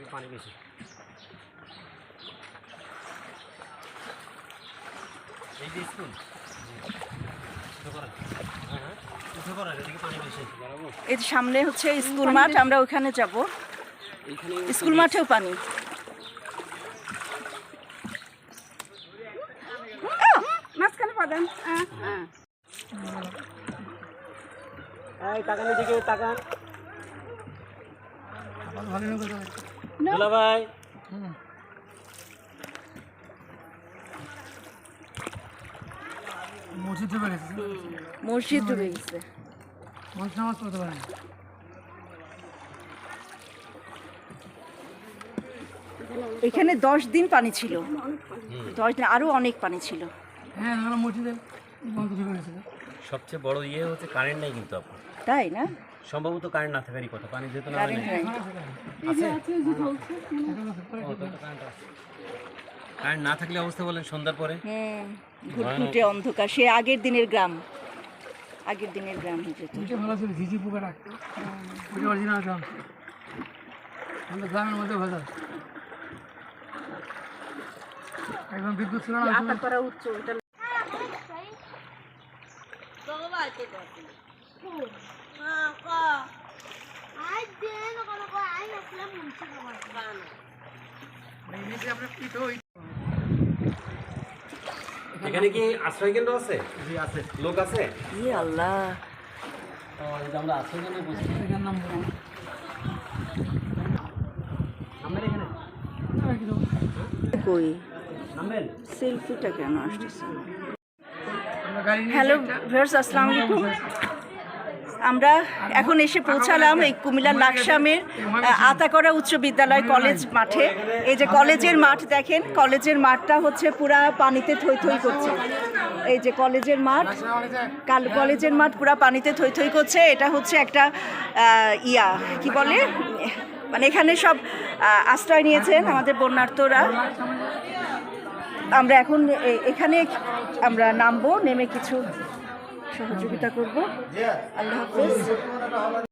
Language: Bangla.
এদিকে পানি বেশি এই যে স্কুল হ্যাঁ হ্যাঁ। এই সামনে হচ্ছে স্কুল মাঠ আমরা ওখানে যাব। স্কুল মাঠেও পানি। মাঝখানে পাবেন। এই তাকান এদিকে তাকান। দুলা ভাই মসজিদ ডুবে গেছে মসজিদ ডুবে গেছে মসজিদ নামাজ পড়তে পারে না। এখানে দশ দিন পানি ছিল। দশ দিন আরও অনেক পানি ছিল। হ্যাঁ মসজিদে সবচেয়ে বড় ইয়ে হচ্ছে কারেন্ট নাই কিন্তু আপনার তাই না? সম্ভবত কারেন্ট না থাকারই কথা পানি যেহেতু না কারেন্ট না থাকলে অবস্থা বলেন সন্ধ্যার পরে? হুম ঘুটঘুটে অন্ধকার। সে আগের দিনের গ্রাম। আগের দিনের গ্রাম হয়ে ওইটা ভালো ছিল ঝিঝি পোকা রাখতো অরিজিনাল গ্রাম। আমাদের গ্রামের মধ্যে ভালো একদম বিদ্যুৎ ছিল না করা উচ্চ ওটা এখানে কি আশ্রয় কেন্দ্র আছে? জি আছে। লোক আছে? ইয়ে আল্লাহ। আমরা আশ্রয় কেন্দ্রে এখানে নাম এখানে? কই? সেলফিটা কেন গাড়ি হ্যালো ভিউয়ার্স আসসালামু আলাইকুম। আমরা এখন এসে পৌঁছালাম এই কুমিল্লার লাকসামের আতাকরা উচ্চ বিদ্যালয় কলেজ মাঠে। এই যে কলেজের মাঠ দেখেন কলেজের মাঠটা হচ্ছে পুরা পানিতে থই থই করছে। এই যে কলেজের মাঠ কাল কলেজের মাঠ পুরা পানিতে থই থই করছে। এটা হচ্ছে একটা ইয়া কি বলে? মানে এখানে সব আশ্রয় নিয়েছেন আমাদের বন্যার্থরা। আমরা এখন এখানে আমরা নামবো নেমে কিছু সহযোগিতা করব। আল্লাহ হাফেজ।